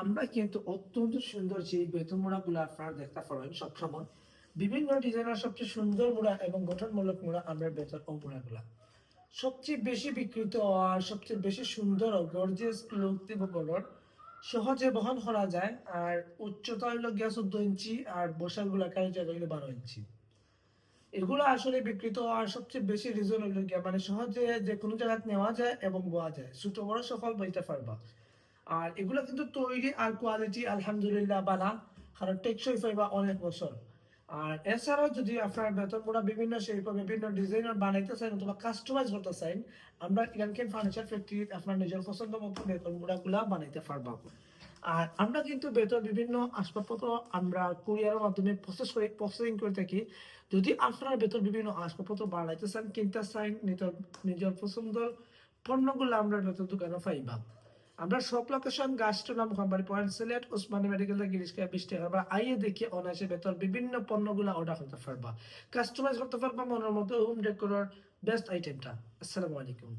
আমরা কিন্তু অত্যন্ত সুন্দর যে বেতন আপনারা দেখতে পারেন সবসময়, বিভিন্ন সবচেয়ে সুন্দর এবং গঠনমূলক আমরা বেতন ও সবচেয়ে বেশি বিক্রিত আর সবচেয়ে বেশি সুন্দর ও গর্জিয়াস বলর, সহজে বহন করা যায় আর উচ্চতা হলো গিয়া চোদ্দ ইঞ্চি আর বসাগুলা কাজ হইল বারো ইঞ্চি। এগুলো আসলে বিকৃত আর সবচেয়ে বেশি রিজন হলো গিয়া মানে সহজে যে কোনো জায়গায় নেওয়া যায় এবং বোয়া যায়। ছোট বড় সকল বইতে পারবা। আর এগুলো কিন্তু তৈরি আর কোয়ালিটি আলহামদুলিল্লাহ, বালা। কারণ টেকসই পাইবা অনেক বছর। আর এছাড়াও যদি আপনার বেতন মোড়া বিভিন্ন শিল্প বিভিন্ন ডিজাইনার বানাইতে চান অথবা কাস্টমাইজ করতে চান আমরা ইরানকেন ফার্নিচার ফ্যাক্টরি আপনার নিজের পছন্দ মতো বেতন মোড়াগুলা বানাইতে পারবা। আর আমরা কিন্তু বেতন বিভিন্ন আসবাবপত্র আমরা কুরিয়ারের মাধ্যমে প্রসেস করে প্রসেসিং করে থাকি। যদি আপনার বেতন বিভিন্ন আসবাবপত্র বানাইতে চান কিনতে চান নিজের নিজের পছন্দের পণ্যগুলো আমরা বেতন দোকানে পাইবা। আমরা সব location gastronome company point Sylhet Osmani medical থেকে গিরিশকা বিশ টাকা। বা আইয়ে দেখে অনায়াসে বেতন বিভিন্ন পণ্যগুলো অর্ডার করতে পারবা। কাস্টমাইজ করতে পারবা মনের মতো হোম ডেকোরের বেস্ট আইটেমটা আসসালামু আলাইকুম।